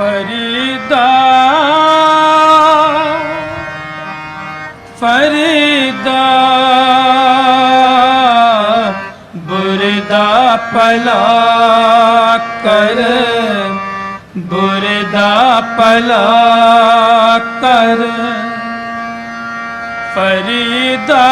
ਫਰੀਦਾ ਫਰੀਦਾ ਬੁਰਦਾ ਪਲਾ ਕਰ ਬੁਰਦਾ ਪਲਾ ਕਰ ਫਰੀਦਾ।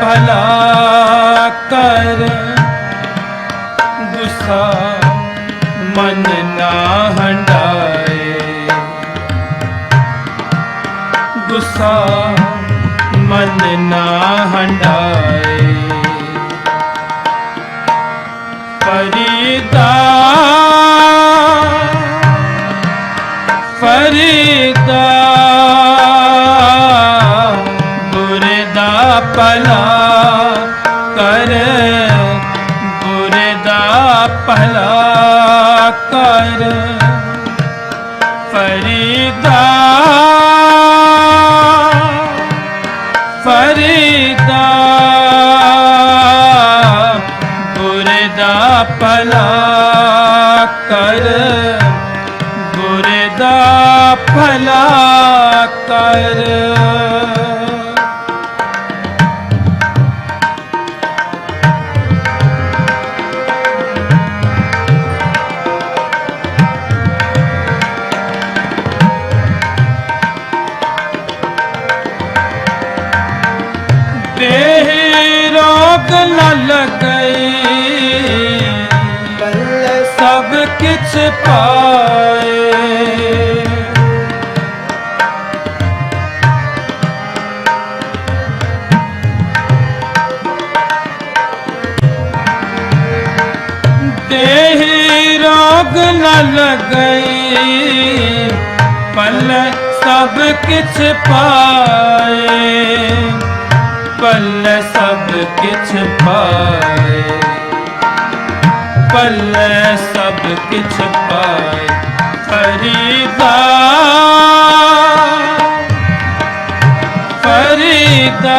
ਭਲਾ ਕਰ ਗੁੱਸਾ ਮਨ ਨਾ ਹੰਡਾਏ ਗੁੱਸਾ ਮਨ ਨਾ ਹੰਡਾਏ ਕਰ ਬੁਰੇ ਦਾ ਭਲਾ ਕਰ। ਫਰੀਦਾ ਫਰੀਦਾ ਬੁਰੇ ਦਾ ਭਲਾ ਕਰ। ਬੁਰੇ ਦਾ ਭਲਾ ਕਰ। ਕਿਛ ਪਾਏ। ਦੇਹ ਰੋਗ ਨ ਲਗਈ ਪਲ ਸਭ ਕਿਛ ਪਾਏ। ਪਲ ਸਭ ਕਿਛ ਪਾਏ। ਪੱਲੇ ਸਭ ਕਿਛ ਪਾਏ ਫਰੀਦਾ ਫਰੀਦਾ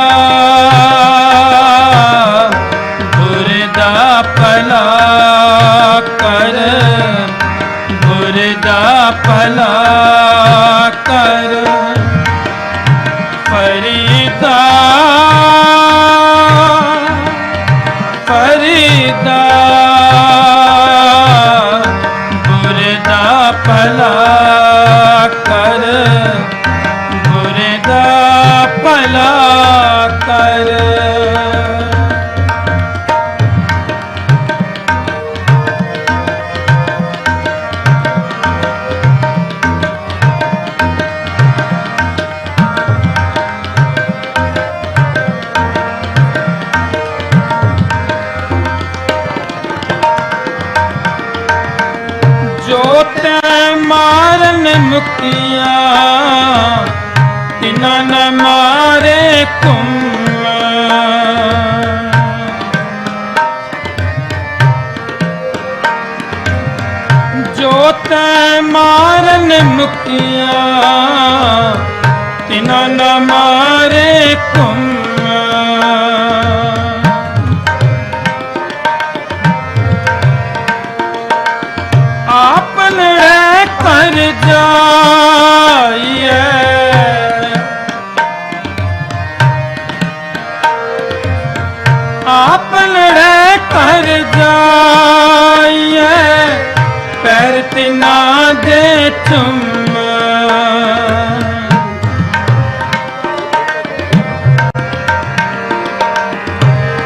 ਬੁਰੇ ਭਲਾ ਕਰ ਬੁਰੇ ਦਾ ਭਲਾ ਕਰ ਫਰੀਦਾ ਫਰੀਦਾ ਕਰ। ਮਾਰਨ ਮੁਕੀਆਂ ਤਿਨਾਂ ਨ ਮਾਰੇ ਤੁਮ ਜੋ ਤੈ ਮਾਰਨ ਮੁਕੀਆਂ ਤਿਨਾਂ ਨਾ ਮਾਰੇ ਤੁਮ ਆਪਨ ਕਰ ਜਾਈਏ ਆਪਨ ਰਹਿ ਕਰ ਜਾਈਏ ਪੈਰ ਨਾ ਦੇ ਚੁੰਮ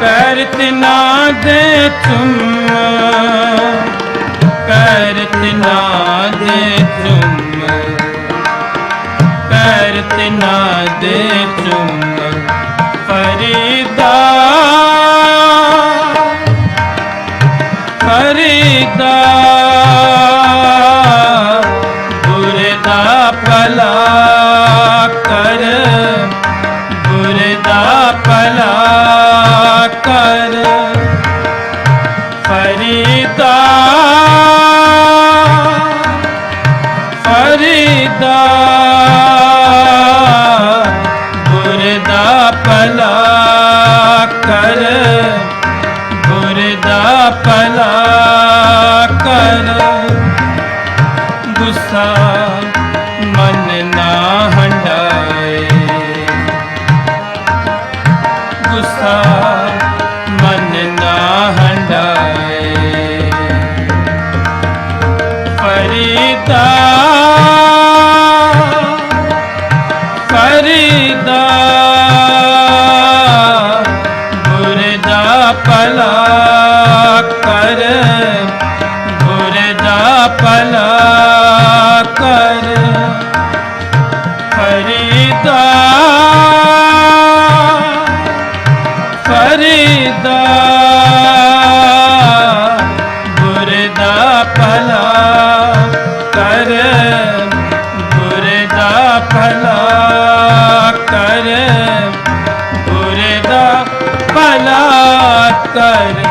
ਪੈਰ ਤਿਨਾ ਦੇ ਚੁੰਮ ਪੈਰ ਤਿਨਾ ਦੇ ਚੁੰਮ ਪੈਰ ਤਿਨਾ ਦੇ ਚੁੰਮ ਫਰੀਦਾ ਫਰੀਦਾ ਗੁੱਸਾ ਮਨ ਨਾ ਹੰਡਾਏ। ਗੁੱਸਾ ਮਨ ਨਾ ਹੰਡਾਏ। ਫਰੀਦਾ ਫਰੀਦਾ ਗੁਰਦਾ ਭਲਾ। ਕਰ ਗੁਰਦਾ ਭਲਾ ਕਰ